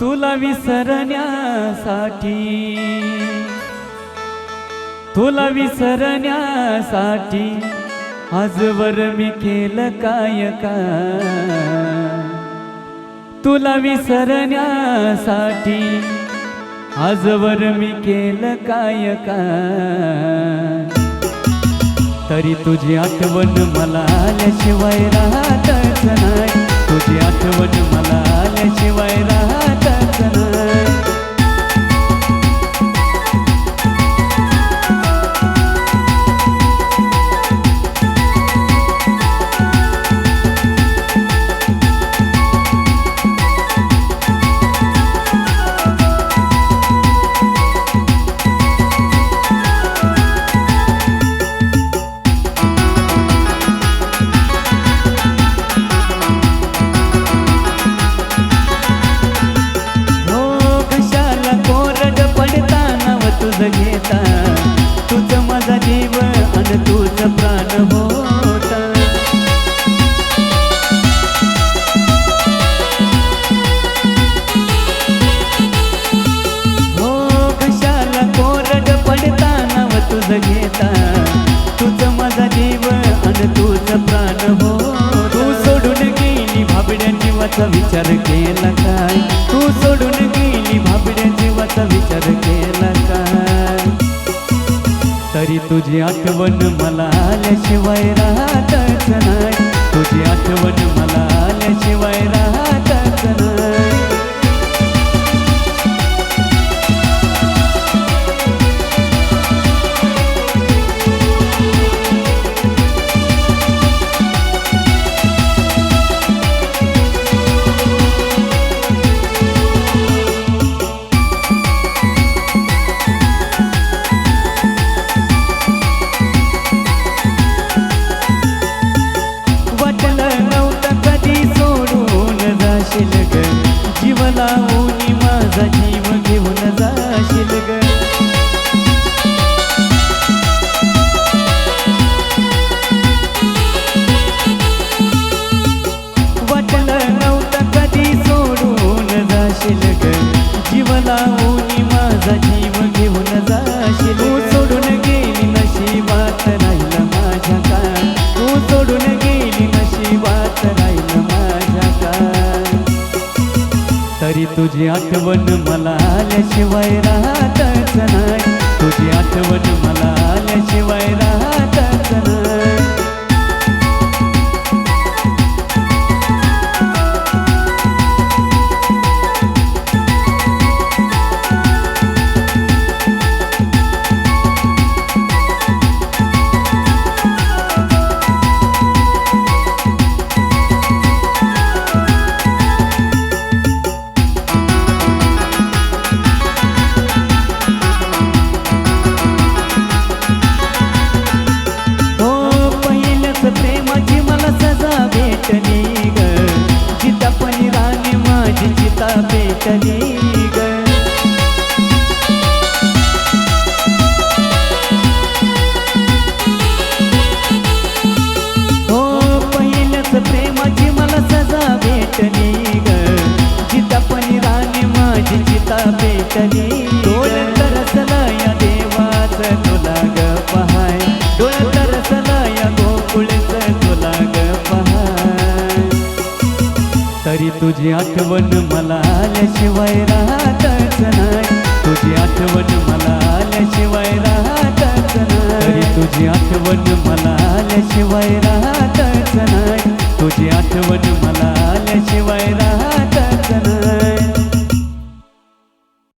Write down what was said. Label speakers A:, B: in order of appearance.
A: तुला विसरण्यासाठी. तुला विसरण्यासाठी. आजवर मी केलं काय का तुला विसरण्यासाठी. आजवर मी केलं काय का तरी तुझी आठवण मला आल्याशिवाय राहतच नाही. तुझी आठवण मला आल्याशिवाय राहत शोध घेता. तुझ माझा जीव आणि तुझ प्राण होता हो कशाला कोरड घेता. तुझं माझा जीव आणि तुझं प्राण हो तू सोडून गेली भाबड्या जीवाचा विचार केला काय? तू सोडून गेली भाबड्या जीवाचा विचार केला काय? तरी तुझी आठवण मला आल्याशिवाय राहतच नाही. तुझी आठवण मला आल्याशिवाय राहतच जाशील ग. जीव तुझी आठवण मला आल्याशिवाय राहतच भेटली ग हो प्रेमाची मला सजा भेटली ग. चिता पण राणी माझी चिता भेटली डोळ तरसला तरी तुझी आठवण मला आल्याशिवाय राहतच नाही. तुझी आठवण मला आल्याशिवाय राहतच नाही. तरी तुझी आठवण मला आल्याशिवाय राहतच नाही. तुझी आठवण मला आल्याशिवाय राहतच नाही.